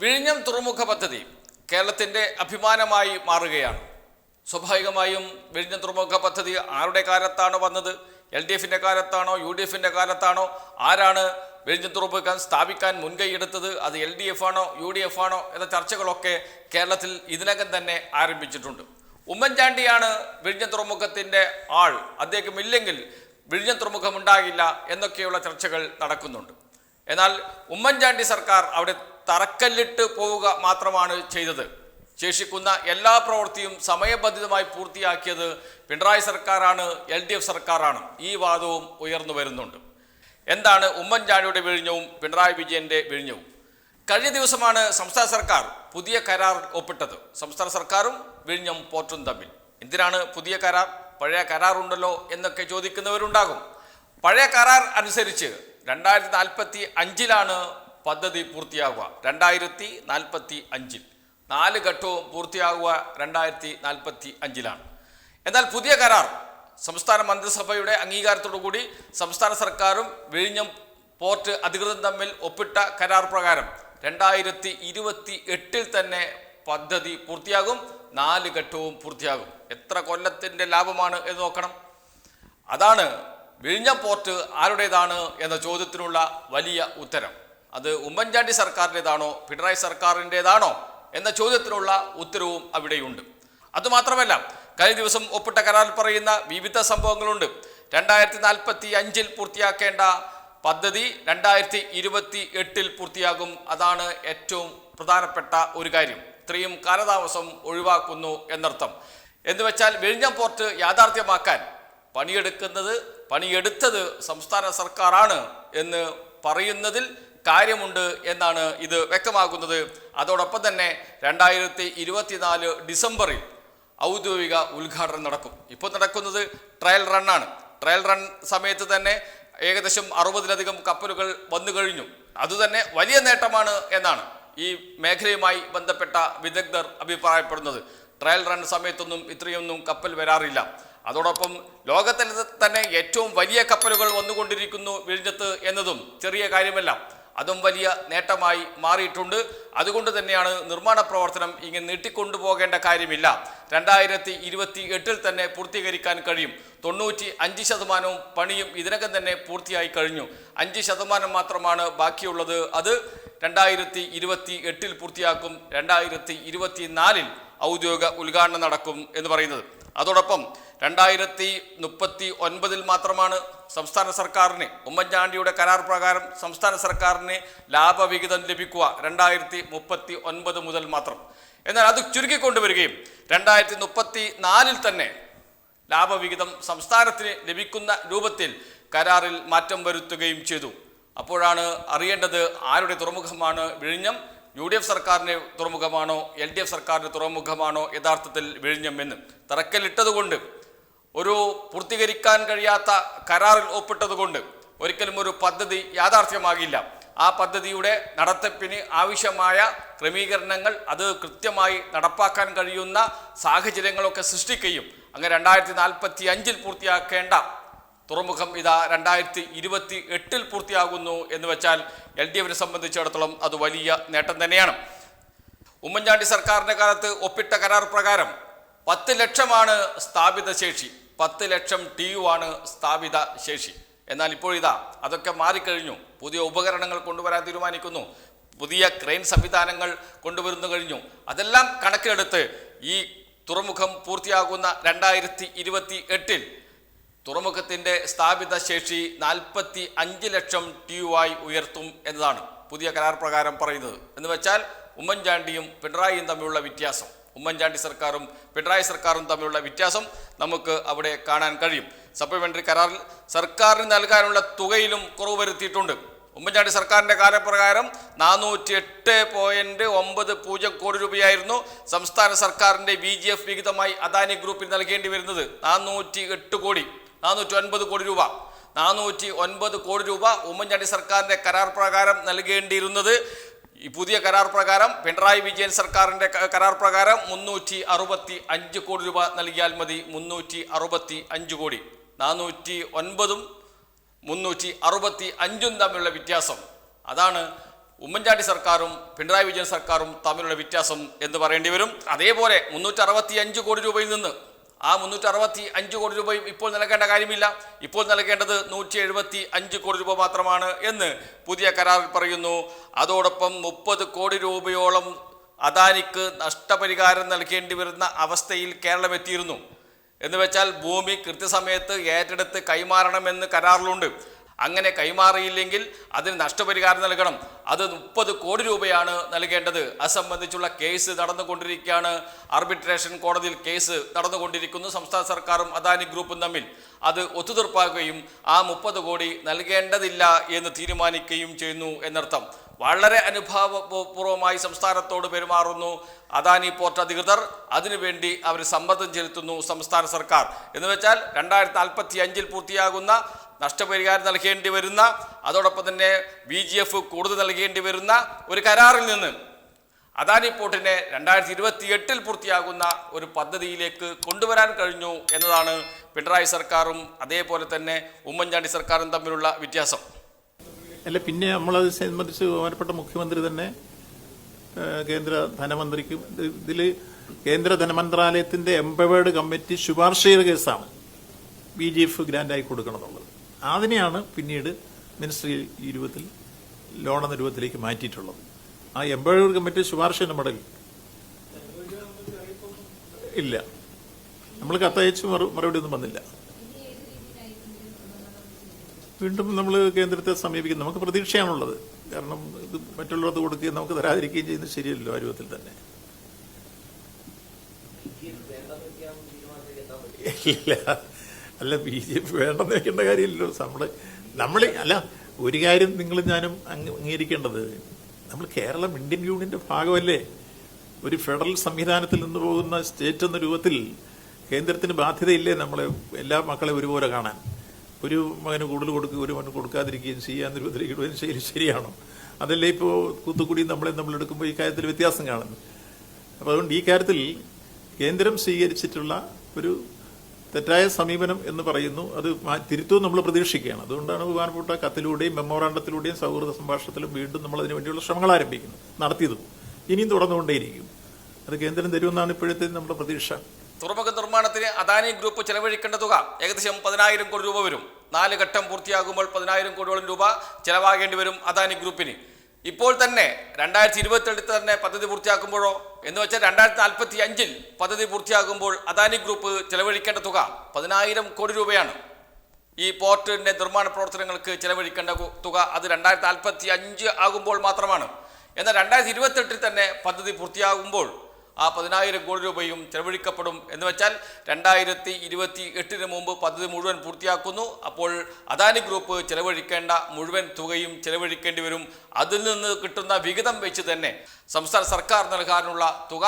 വിഴിഞ്ഞം തുറമുഖ പദ്ധതി കേരളത്തിന്റെ അഭിമാനമായി മാറുകയാണ്. സ്വാഭാവികമായും വിഴിഞ്ഞം തുറമുഖ പദ്ധതി ആരുടെ കാലത്താണ് വന്നത്? എൽ ഡി എഫിന്റെ കാലത്താണോ? യു ഡി എഫിന്റെ കാലത്താണോ? ആരാണ് വിഴിഞ്ഞം തുറമുഖം സ്ഥാപിക്കാൻ മുൻകൈ എടുത്തത്? അത് എൽ ഡി എഫ് ആണോ യു ഡി എഫ് ആണോ എന്ന ചർച്ചകളൊക്കെ കേരളത്തിൽ ഇതിനകം തന്നെ ആരംഭിച്ചിട്ടുണ്ട്. ഉമ്മൻചാണ്ടിയാണ് വിഴിഞ്ഞം തുറമുഖത്തിന്റെ ആൾ. അദ്ദേഹം ഇല്ലെങ്കിൽ വിഴിഞ്ഞം തുറമുഖം ഉണ്ടാകില്ല എന്നൊക്കെയുള്ള ചർച്ചകൾ നടക്കുന്നുണ്ട്. എന്നാൽ ഉമ്മൻചാണ്ടി സർക്കാർ അവിടെ തറക്കല്ലിട്ട് പോവുക മാത്രമാണ് ചെയ്തത്. ശേഷിക്കുന്ന എല്ലാ പ്രവൃത്തിയും സമയബന്ധിതമായി പൂർത്തിയാക്കിയത് പിണറായി സർക്കാരാണ് എൽ ഡി എഫ് സർക്കാരാണ്. ഈ വാദവും ഉയർന്നു വരുന്നുണ്ട്. എന്താണ് ഉമ്മൻചാണ്ടിയുടെ വിഴിഞ്ഞവും പിണറായി വിജയന്റെ വിഴിഞ്ഞവും? കഴിഞ്ഞ ദിവസമാണ് സംസ്ഥാന സർക്കാർ പുതിയ കരാർ ഒപ്പിട്ടത്. സംസ്ഥാന സർക്കാരും വിഴിഞ്ഞം പോർട്ടും തമ്മിൽ. എന്തിനാണ് പുതിയ കരാർ? പഴയ കരാറുണ്ടല്ലോ എന്നൊക്കെ ചോദിക്കുന്നവരുണ്ടാകും. പഴയ കരാർ അനുസരിച്ച് രണ്ടായിരത്തി നാൽപ്പത്തി അഞ്ചിലാണ് പദ്ധതി പൂർത്തിയാകുക രണ്ടായിരത്തി നാൽപ്പത്തി അഞ്ചിൽ. നാല് ഘട്ടവും പൂർത്തിയാകുക രണ്ടായിരത്തി നാൽപ്പത്തി അഞ്ചിലാണ്. എന്നാൽ പുതിയ കരാർ സംസ്ഥാന മന്ത്രിസഭയുടെ അംഗീകാരത്തോടു കൂടി സംസ്ഥാന സർക്കാരും വിഴിഞ്ഞം പോർട്ട് അധികൃതരും തമ്മിൽ ഒപ്പിട്ട കരാർ പ്രകാരം രണ്ടായിരത്തി ഇരുപത്തി എട്ടിൽ തന്നെ പദ്ധതി പൂർത്തിയാകും നാല് ഘട്ടവും പൂർത്തിയാകും. എത്ര കൊല്ലത്തിന്റെ ലാഭമാണ് എന്ന് നോക്കണം. അതാണ് വിഴിഞ്ഞം പോർട്ട് ആരുടേതാണ് എന്ന ചോദ്യത്തിനുള്ള വലിയ ഉത്തരം. അത് ഉമ്മൻചാണ്ടി സർക്കാരിന്റെതാണോ പിണറായി സർക്കാരിന്റെതാണോ എന്ന ചോദ്യത്തിനുള്ള ഉത്തരവും അവിടെയുണ്ട്. അതുമാത്രമല്ല കഴിഞ്ഞ ദിവസം ഒപ്പിട്ട കരാറിൽ പറയുന്ന വിവിധ സംഭവങ്ങളുണ്ട്. രണ്ടായിരത്തി നാൽപ്പത്തി അഞ്ചിൽ പൂർത്തിയാക്കേണ്ട പദ്ധതി രണ്ടായിരത്തി ഇരുപത്തി എട്ടിൽ പൂർത്തിയാകും. അതാണ് ഏറ്റവും പ്രധാനപ്പെട്ട ഒരു കാര്യം. ഇത്രയും കാലതാമസം ഒഴിവാക്കുന്നു എന്നർത്ഥം. എന്ന് വെച്ചാൽ വിഴിഞ്ഞം പോർട്ട് യാഥാർത്ഥ്യമാക്കാൻ പണിയെടുക്കുന്നത് പണിയെടുത്തത് സംസ്ഥാന സർക്കാരാണ് എന്ന് പറയുന്നതിൽ കാര്യമുണ്ട് എന്നാണ് ഇത് വ്യക്തമാക്കുന്നത്. അതോടൊപ്പം തന്നെ രണ്ടായിരത്തി ഇരുപത്തിനാല് ഡിസംബറിൽ ഔദ്യോഗിക ഉദ്ഘാടനം നടക്കും. ഇപ്പോൾ നടക്കുന്നത് ട്രയൽ റണ്ണാണ് ട്രയൽ റൺ സമയത്ത് തന്നെ ഏകദേശം അറുപതിലധികം കപ്പലുകൾ വന്നു കഴിഞ്ഞു. അതുതന്നെ വലിയ നേട്ടമാണ് എന്നാണ് ഈ മേഖലയുമായി ബന്ധപ്പെട്ട വിദഗ്ധർ അഭിപ്രായപ്പെടുന്നത്. ട്രയൽ റൺ സമയത്തൊന്നും ഇത്രയൊന്നും കപ്പൽ വരാറില്ല. അതോടൊപ്പം ലോകത്തിൽ തന്നെ ഏറ്റവും വലിയ കപ്പലുകൾ വന്നുകൊണ്ടിരിക്കുന്നു വിഴിഞ്ഞത്ത് എന്നതും ചെറിയ കാര്യമല്ല. അതും വലിയ നേട്ടമായി മാറിയിട്ടുണ്ട്. അതുകൊണ്ട് തന്നെയാണ് നിർമ്മാണ പ്രവർത്തനം ഇങ്ങനെ നീട്ടിക്കൊണ്ടുപോകേണ്ട കാര്യമില്ല. രണ്ടായിരത്തി ഇരുപത്തി എട്ടിൽ തന്നെ പൂർത്തീകരിക്കാൻ കഴിയും. തൊണ്ണൂറ്റി അഞ്ച് ശതമാനവും പണിയും ഇതിനകം തന്നെ പൂർത്തിയായി കഴിഞ്ഞു. അഞ്ച് ശതമാനം മാത്രമാണ് ബാക്കിയുള്ളത്. അത് രണ്ടായിരത്തി ഇരുപത്തി എട്ടിൽ പൂർത്തിയാക്കും. രണ്ടായിരത്തി ഇരുപത്തി നാലിൽ ഔദ്യോഗിക ഉദ്ഘാടനം നടക്കും എന്ന് പറയുന്നത്. അതോടൊപ്പം രണ്ടായിരത്തി മുപ്പത്തി ഒൻപതിൽ മാത്രമാണ് സംസ്ഥാന സർക്കാരിന് ഉമ്മൻചാണ്ടിയുടെ കരാർ പ്രകാരം സംസ്ഥാന സർക്കാരിന് ലാഭവിഹിതം ലഭിക്കുക രണ്ടായിരത്തി മുപ്പത്തി ഒൻപത് മുതൽ മാത്രം. എന്നാൽ അത് ചുരുക്കിക്കൊണ്ടുവരികയും രണ്ടായിരത്തി മുപ്പത്തി നാലിൽ തന്നെ ലാഭവിഹിതം സംസ്ഥാനത്തിന് ലഭിക്കുന്ന രൂപത്തിൽ കരാറിൽ മാറ്റം വരുത്തുകയും ചെയ്തു. അപ്പോഴാണ് അറിയേണ്ടത് ആരുടെ തുറമുഖമാണ് വിഴിഞ്ഞം യു ഡി എഫ് സർക്കാരിന്റെ തുറമുഖമാണോ എൽ ഡി എഫ് സർക്കാരിന്റെ തുറമുഖമാണോ യഥാർത്ഥത്തിൽ വിഴിഞ്ഞം എന്ന്. തറക്കല്ലിട്ടതുകൊണ്ട് ഒരു പൂർത്തീകരിക്കാൻ കഴിയാത്ത കരാറിൽ ഒപ്പിട്ടതുകൊണ്ട് ഒരിക്കലും ഒരു പദ്ധതി യാഥാർത്ഥ്യമാകില്ല. ആ പദ്ധതിയുടെ നടത്തിപ്പിന് ആവശ്യമായ ക്രമീകരണങ്ങൾ അത് കൃത്യമായി നടപ്പാക്കാൻ കഴിയുന്ന സാഹചര്യങ്ങളൊക്കെ സൃഷ്ടിക്കുകയും അങ്ങനെ രണ്ടായിരത്തി നാൽപ്പത്തി അഞ്ചിൽ പൂർത്തിയാക്കേണ്ട തുറമുഖം ഇതാ രണ്ടായിരത്തി ഇരുപത്തി എട്ടിൽ പൂർത്തിയാകുന്നു എന്ന് വെച്ചാൽ എൽ ഡി എഫിനെ സംബന്ധിച്ചിടത്തോളം അത് വലിയ നേട്ടം തന്നെയാണ്. ഉമ്മൻചാണ്ടി സർക്കാരിന്റെ കാലത്ത് ഒപ്പിട്ട കരാർ പ്രകാരം പത്ത് ലക്ഷമാണ് സ്ഥാപിത ശേഷി. പത്ത് ലക്ഷം ടി യു ആണ് സ്ഥാപിത ശേഷി. എന്നാൽ ഇപ്പോൾ ഇതാ അതൊക്കെ മാറിക്കഴിഞ്ഞു. പുതിയ ഉപകരണങ്ങൾ കൊണ്ടുവരാൻ തീരുമാനിക്കുന്നു. പുതിയ ക്രെയിൻ സംവിധാനങ്ങൾ കൊണ്ടുവരുന്നു കഴിഞ്ഞു. അതെല്ലാം കണക്കിലെടുത്ത് ഈ തുറമുഖം പൂർത്തിയാകുന്ന രണ്ടായിരത്തി ഇരുപത്തി എട്ടിൽ തുറമുഖത്തിന്റെ സ്ഥാപിത ശേഷി നാൽപ്പത്തി അഞ്ച് ലക്ഷം ടി യു ആയി ഉയർത്തും എന്നതാണ് പുതിയ കരാർ പ്രകാരം പറയുന്നത്. എന്ന് വെച്ചാൽ ഉമ്മൻചാണ്ടിയും പിണറായിയും തമ്മിലുള്ള വ്യത്യാസം. ഉമ്മൻചാണ്ടി സർക്കാരും പിണറായി സർക്കാരും തമ്മിലുള്ള വ്യത്യാസം നമുക്ക് അവിടെ കാണാൻ കഴിയും. സപ്ലിമെന്ററി കരാറിൽ സർക്കാരിന് നൽകാനുള്ള തുകയിലും കുറവ് വരുത്തിയിട്ടുണ്ട്. ഉമ്മൻചാണ്ടി സർക്കാരിന്റെ കാലപ്രകാരം നാനൂറ്റി എട്ട് പോയിന്റ് ഒമ്പത് പൂജ്യം കോടി രൂപയായിരുന്നു സംസ്ഥാന സർക്കാരിന്റെ ബി ജി എഫ് വിഹിതമായി അദാനി ഗ്രൂപ്പിൽ നൽകേണ്ടി വരുന്നത്. നാനൂറ്റി എട്ട് കോടി നാനൂറ്റി ഒൻപത് കോടി രൂപ. നാനൂറ്റി ഒൻപത് കോടി രൂപ ഉമ്മൻചാണ്ടി സർക്കാരിന്റെ കരാർ പ്രകാരം നൽകേണ്ടിയിരുന്നത് ഈ പുതിയ കരാർ പ്രകാരം പിണറായി വിജയൻ സർക്കാരിന്റെ കരാർ പ്രകാരം മുന്നൂറ്റി അറുപത്തി അഞ്ച് കോടി രൂപ നൽകിയാൽ മതി. മുന്നൂറ്റി അറുപത്തി അഞ്ച് കോടി. നാനൂറ്റി ഒൻപതും മുന്നൂറ്റി അറുപത്തി അഞ്ചും തമ്മിലുള്ള വ്യത്യാസം. അതാണ് ഉമ്മൻചാണ്ടി സർക്കാരും പിണറായി വിജയൻ സർക്കാരും തമ്മിലുള്ള വ്യത്യാസം എന്ന് പറയേണ്ടി വരും. അതേപോലെ മുന്നൂറ്റി അറുപത്തി അഞ്ച് കോടി രൂപയിൽ നിന്ന് ആ മുന്നൂറ്റി അറുപത്തി അഞ്ച് കോടി രൂപയും ഇപ്പോൾ നൽകേണ്ട കാര്യമില്ല. ഇപ്പോൾ നൽകേണ്ടത് നൂറ്റി എഴുപത്തി അഞ്ച് കോടി രൂപ മാത്രമാണ് എന്ന് പുതിയ കരാറിൽ പറയുന്നു. അതോടൊപ്പം മുപ്പത് കോടി രൂപയോളം അദാനിക്ക് നഷ്ടപരിഹാരം നൽകേണ്ടി വരുന്ന അവസ്ഥയിൽ കേരളം എത്തിയിരുന്നു. എന്ന് വെച്ചാൽ ഭൂമി കൃത്യസമയത്ത് ഏറ്റെടുത്ത് കൈമാറണമെന്ന് കരാറിലുണ്ട്. അങ്ങനെ കൈമാറിയില്ലെങ്കിൽ അതിന് നഷ്ടപരിഹാരം നൽകണം. അത് മുപ്പത് കോടി രൂപയാണ് നൽകേണ്ടത്. അത് സംബന്ധിച്ചുള്ള കേസ് നടന്നുകൊണ്ടിരിക്കുകയാണ്. ആർബിട്രേഷൻ കോടതിയിൽ കേസ് നടന്നുകൊണ്ടിരിക്കുന്നു. സംസ്ഥാന സർക്കാരും അദാനി ഗ്രൂപ്പും തമ്മിൽ. അത് ഒത്തുതീർപ്പാക്കുകയും ആ മുപ്പത് കോടി നൽകേണ്ടതില്ല എന്ന് തീരുമാനിക്കുകയും ചെയ്യുന്നു എന്നർത്ഥം. വളരെ അനുഭാവപൂർവമായി സംസ്ഥാനത്തോട് പെരുമാറുന്നു. അദാനി പോർട്ട് അധികൃതർ അതിനുവേണ്ടി അവർ സമ്മർദ്ദം ചെലുത്തുന്നു സംസ്ഥാന സർക്കാർ. എന്ന് വെച്ചാൽ രണ്ടായിരത്തി നാൽപ്പത്തി അഞ്ചിൽ പൂർത്തിയാകുന്ന നഷ്ടപരിഹാരം നൽകേണ്ടി വരുന്ന അതോടൊപ്പം തന്നെ ബി ജി എഫ് കൂടുതൽ നൽകേണ്ടി വരുന്ന ഒരു കരാറിൽ നിന്ന് അദാനി പോർട്ടിനെ രണ്ടായിരത്തി ഇരുപത്തി എട്ടിൽ പൂർത്തിയാകുന്ന ഒരു പദ്ധതിയിലേക്ക് കൊണ്ടുവരാൻ കഴിഞ്ഞു എന്നതാണ് പിണറായി സർക്കാരും അതേപോലെ തന്നെ ഉമ്മൻചാണ്ടി സർക്കാരും തമ്മിലുള്ള വ്യത്യാസം. അല്ല പിന്നെ നമ്മളത് സംബന്ധിച്ച് ബഹുമാനപ്പെട്ട മുഖ്യമന്ത്രി തന്നെ കേന്ദ്ര ധനമന്ത്രിക്കും ഇതിൽ കേന്ദ്ര ധനമന്ത്രാലയത്തിന്റെ എംപവേർഡ് കമ്മിറ്റി ശുപാർശ ചെയ്ത കേസാണ് ബി ജി എഫ് ഗ്രാൻഡായി കൊടുക്കണമെന്നുള്ളത്. അതിനെയാണ് പിന്നീട് മിനിസ്ട്രി രൂപത്തിൽ ലോൺ എന്ന രൂപത്തിലേക്ക് മാറ്റിയിട്ടുള്ളത്. ആ എംപവേർഡ് കമ്മിറ്റി ശുപാർശ നമ്മുടെ ഇല്ല. നമ്മൾ കത്തയച്ച് മറു മറുപടി ഒന്നും വന്നില്ല. വീണ്ടും നമ്മൾ കേന്ദ്രത്തെ സമീപിക്കും നമുക്ക് പ്രതീക്ഷയാണുള്ളത്. കാരണം ഇത് മറ്റുള്ളവർക്ക് കൊടുക്കുകയും നമുക്ക് തരാതിരിക്കുകയും ചെയ്യുന്നത് ശരിയല്ലോ ആ രൂപത്തിൽ തന്നെ. ഇല്ല. അല്ല ബി ജെ പി വേണ്ടെന്ന് വെക്കേണ്ട കാര്യമില്ലല്ലോ. നമ്മൾ നമ്മൾ അല്ല ഒരു കാര്യം നിങ്ങൾ ഞാനും അംഗീകരിക്കേണ്ടത് നമ്മൾ കേരളം ഇന്ത്യൻ യൂണിയന്റെ ഭാഗമല്ലേ? ഒരു ഫെഡറൽ സംവിധാനത്തിൽ നിന്ന് പോകുന്ന സ്റ്റേറ്റ് എന്ന രൂപത്തിൽ കേന്ദ്രത്തിന് ബാധ്യതയില്ലേ നമ്മളെ എല്ലാ മക്കളെ ഒരുപോലെ കാണാൻ? ഒരു മകന് കൂടുതൽ കൊടുക്കുക ഒരു മകന് കൊടുക്കാതിരിക്കുകയും ചെയ്യാൻ ഉപദ്രവിക്കുകയും ശരി ശരിയാണോ? അതല്ലേ ഇപ്പോൾ കൂത്തുക്കുടിയും നമ്മളെ നമ്മൾ എടുക്കുമ്പോൾ ഈ കാര്യത്തിൽ വ്യത്യാസം കാണുന്നു അപ്പോൾ അതുകൊണ്ട് ഈ കാര്യത്തിൽ കേന്ദ്രം സ്വീകരിച്ചിട്ടുള്ള ഒരു തെറ്റായ സമീപനം എന്ന് പറയുന്നു. അത് തിരുത്തും നമ്മൾ പ്രതീക്ഷിക്കുകയാണ്. അതുകൊണ്ടാണ് ബഹുമാനപ്പെട്ട കത്തിലൂടെയും മെമ്മോറാണ്ടത്തിലൂടെയും സൗഹൃദ സംഭാഷണത്തിലും വീണ്ടും നമ്മൾ അതിനു വേണ്ടിയുള്ള ശ്രമങ്ങൾ ആരംഭിക്കുന്നു നടത്തിയതും. ഇനിയും തുടർന്നുകൊണ്ടേയിരിക്കും. അത് കേന്ദ്രം തരുമെന്നാണ് ഇപ്പോഴത്തെ നമ്മുടെ പ്രതീക്ഷ. തുറമുഖ നിർമ്മാണത്തിന് അദാനി ഗ്രൂപ്പ് ചെലവഴിക്കേണ്ട തുക ഏകദേശം പതിനായിരം കോടി രൂപ വരും. നാല് ഘട്ടം പൂർത്തിയാകുമ്പോൾ പതിനായിരം കോടിയോളം രൂപ ചെലവാകേണ്ടി വരും അദാനി ഗ്രൂപ്പിന്. ഇപ്പോൾ തന്നെ രണ്ടായിരത്തി ഇരുപത്തിരണ്ടിൽ തന്നെ പദ്ധതി പൂർത്തിയാക്കുമ്പോഴോ എന്ന് വെച്ചാൽ രണ്ടായിരത്തി നാൽപ്പത്തി അഞ്ചിൽ പദ്ധതി പൂർത്തിയാകുമ്പോൾ അദാനി ഗ്രൂപ്പ് ചെലവഴിക്കേണ്ട തുക പതിനായിരം കോടി രൂപയാണ്. ഈ പോർട്ടിന്റെ നിർമ്മാണ പ്രവർത്തനങ്ങൾക്ക് ചെലവഴിക്കേണ്ട തുക അത് രണ്ടായിരത്തി നാൽപ്പത്തി അഞ്ച് ആകുമ്പോൾ മാത്രമാണ്. എന്നാൽ രണ്ടായിരത്തി ഇരുപത്തെട്ടിൽ തന്നെ പദ്ധതി പൂർത്തിയാകുമ്പോൾ ആ പതിനായിരം കോടി രൂപയും ചെലവഴിക്കപ്പെടും എന്ന് വെച്ചാൽ രണ്ടായിരത്തി ഇരുപത്തി എട്ടിന് മുമ്പ് പദ്ധതി മുഴുവൻ പൂർത്തിയാക്കുന്നു. അപ്പോൾ അദാനി ഗ്രൂപ്പ് ചെലവഴിക്കേണ്ട മുഴുവൻ തുകയും ചെലവഴിക്കേണ്ടി വരും. അതിൽ നിന്ന് കിട്ടുന്ന വിഹിതം വെച്ച് തന്നെ സംസ്ഥാന സർക്കാർ നൽകാനുള്ള തുക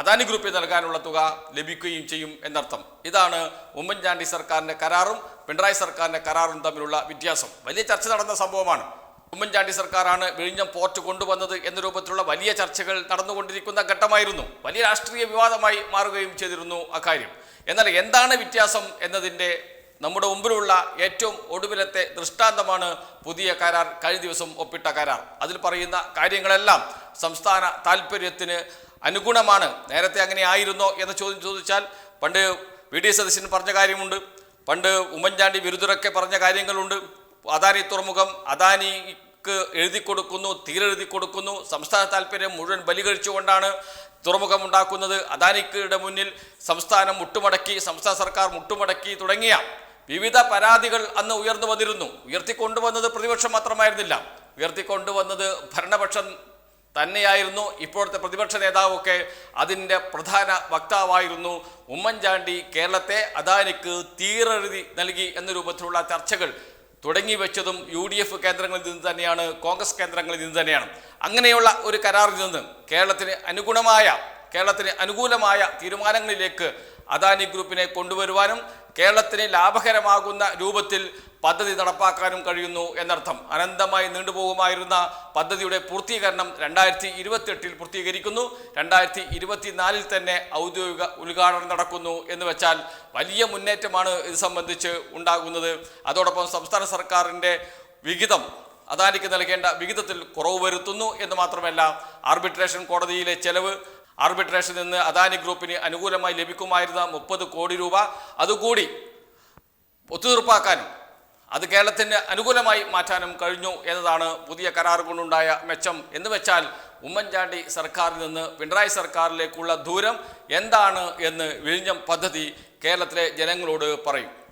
അദാനി ഗ്രൂപ്പിൽ നൽകാനുള്ള തുക ലഭിക്കുകയും ചെയ്യും എന്നർത്ഥം. ഇതാണ് ഉമ്മൻചാണ്ടി സർക്കാരിന്റെ കരാറും പിണറായി സർക്കാരിന്റെ കരാറും തമ്മിലുള്ള വ്യത്യാസം. വലിയ ചർച്ച നടന്ന സംഭവമാണ്. ഉമ്മൻചാണ്ടി സർക്കാരാണ് വിഴിഞ്ഞം പോർട്ട് കൊണ്ടുവന്നത് എന്ന രൂപത്തിലുള്ള വലിയ ചർച്ചകൾ നടന്നുകൊണ്ടിരിക്കുന്ന ഘട്ടമായിരുന്നു. വലിയ രാഷ്ട്രീയ വിവാദമായി മാറുകയും ചെയ്തിരുന്നു അക്കാര്യം. എന്നാൽ എന്താണ് വ്യത്യാസം എന്നതിന്റെ നമ്മുടെ മുമ്പിലുള്ള ഏറ്റവും ഒടുവിലത്തെ ദൃഷ്ടാന്തമാണ് പുതിയ കരാർ കഴിഞ്ഞ ദിവസം ഒപ്പിട്ട കരാർ. അതിൽ പറയുന്ന കാര്യങ്ങളെല്ലാം സംസ്ഥാന താല്പര്യത്തിന് അനുഗുണമാണ്. നേരത്തെ അങ്ങനെ ആയിരുന്നോ എന്ന ചോദ്യം ചോദിച്ചാൽ പണ്ട് വി. ഡി. സതീശൻ പറഞ്ഞ കാര്യമുണ്ട്. പണ്ട് ഉമ്മൻചാണ്ടി വിരുദ്ധരൊക്കെ പറഞ്ഞ കാര്യങ്ങളുണ്ട്. അദാനി തുറമുഖം അദാനിക്ക് എഴുതി കൊടുക്കുന്നു തീരെഴുതി കൊടുക്കുന്നു. സംസ്ഥാന താല്പര്യം മുഴുവൻ ബലികഴിച്ചുകൊണ്ടാണ് തുറമുഖം ഉണ്ടാക്കുന്നത് അദാനിയുടെ മുന്നിൽ സംസ്ഥാനം മുട്ടുമടക്കി സംസ്ഥാന സർക്കാർ മുട്ടുമടക്കി തുടങ്ങിയ വിവിധ പരാതികൾ അന്ന് ഉയർന്നു വന്നിരുന്നു. ഉയർത്തിക്കൊണ്ടുവന്നത് പ്രതിപക്ഷം മാത്രമായിരുന്നില്ല. ഉയർത്തിക്കൊണ്ടുവന്നത് ഭരണപക്ഷം തന്നെയായിരുന്നു. ഇപ്പോഴത്തെ പ്രതിപക്ഷ നേതാവൊക്കെ അതിന്റെ പ്രധാന വക്താവായിരുന്നു ഉമ്മൻചാണ്ടി. കേരളത്തെ അദാനിക്ക് തീരെഴുതി നൽകി എന്ന രൂപത്തിലുള്ള ചർച്ചകൾ തുടങ്ങി വെച്ചതും യു ഡി എഫ് കേന്ദ്രങ്ങളിൽ നിന്ന് തന്നെയാണ് കോൺഗ്രസ് കേന്ദ്രങ്ങളിൽ നിന്ന് തന്നെയാണ്. അങ്ങനെയുള്ള ഒരു കരാറിൽ നിന്ന് കേരളത്തിന് അനുഗുണമായ കേരളത്തിന് അനുകൂലമായ തീരുമാനങ്ങളിലേക്ക് അദാനി ഗ്രൂപ്പിനെ കൊണ്ടുവരുവാനും കേരളത്തിന് ലാഭകരമാകുന്ന രൂപത്തിൽ പദ്ധതി നടപ്പാക്കാനും കഴിയുന്നു എന്നർത്ഥം. അനന്തമായി നീണ്ടുപോകുമായിരുന്ന പദ്ധതിയുടെ പൂർത്തീകരണം രണ്ടായിരത്തി ഇരുപത്തിയെട്ടിൽ പൂർത്തീകരിക്കുന്നു. രണ്ടായിരത്തി ഇരുപത്തിനാലിൽ തന്നെ ഔദ്യോഗിക ഉദ്ഘാടനം നടക്കുന്നു എന്ന് വെച്ചാൽ വലിയ മുന്നേറ്റമാണ് ഇത് സംബന്ധിച്ച് ഉണ്ടാകുന്നത്. അതോടൊപ്പം സംസ്ഥാന സർക്കാരിന്റെ വിഹിതം അദാനിക്ക് നൽകേണ്ട വിഹിതത്തിൽ കുറവ് വരുത്തുന്നു എന്ന് മാത്രമല്ല ആർബിട്രേഷൻ കോടതിയിലെ ചെലവ് ആർബിട്രേഷനിൽ നിന്ന് അദാനി ഗ്രൂപ്പിന് അനുകൂലമായി ലഭിക്കുമായിരുന്ന മുപ്പത് കോടി രൂപ അതുകൂടി ഒത്തുതീർപ്പാക്കാനും അത് കേരളത്തിന് അനുകൂലമായി മാറ്റാനും കഴിഞ്ഞു എന്നതാണ് പുതിയ കരാർ കൊണ്ടുണ്ടായ മെച്ചം. എന്ന് വെച്ചാൽ ഉമ്മൻചാണ്ടി സർക്കാരിൽ നിന്ന് പിണറായി സർക്കാരിലേക്കുള്ള ദൂരം എന്താണ് എന്ന് വിഴിഞ്ഞം പദ്ധതി കേരളത്തിലെ ജനങ്ങളോട് പറയും.